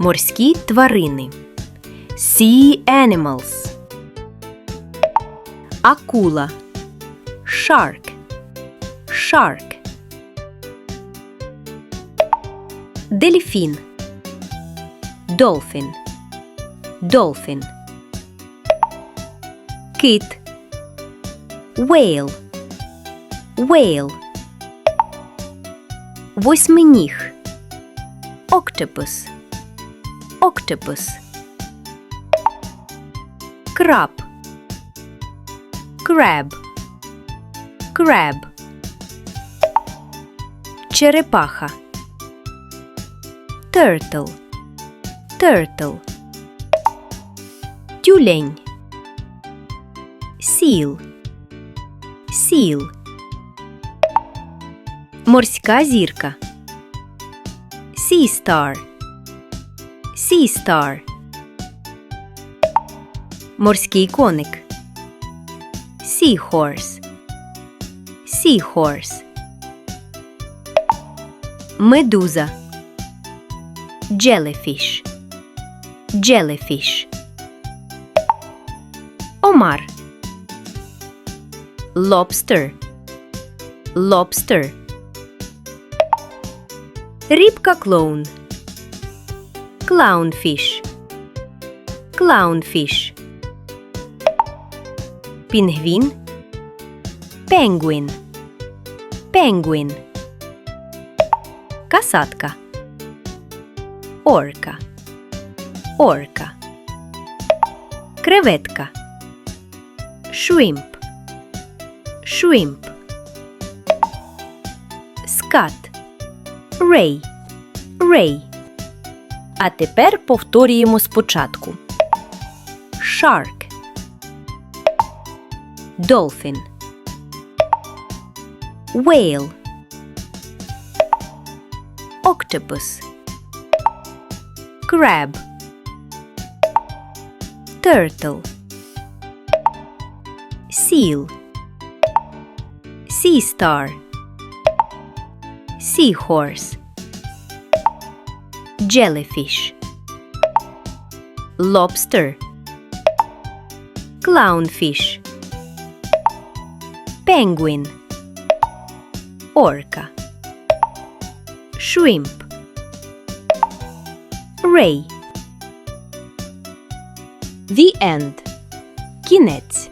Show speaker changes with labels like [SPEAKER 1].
[SPEAKER 1] Морські тварини. Sea animals. Акула. Shark. Shark. Дельфін. Dolphin. Dolphin. Кит. Whale. Whale. Восьминіг. Octopus. Octopus. Краб. Crab. Crab. Черепаха. Turtle. Turtle. Тюлень. Seal. Seal. Морська зірка. Sea star. Sea star. Морський коник. Seahorse. Seahorse. Медуза. Jellyfish. Jellyfish. Омар. Lobster. Lobster. Рибка клоун. Clownfish. Clownfish. Пінгвін. Penguin. Penguin. Касатка. Орка. Орка. Креветка. Shrimp. Shrimp. Скат. Рей. Рей. А тепер повторюємо спочатку. Shark. Dolphin. Whale. Octopus. Crab. Turtle. Seal. Sea star. Seahorse. Jellyfish. Lobster. Clownfish. Penguin. Orca. Shrimp. Ray. The end. Кінець.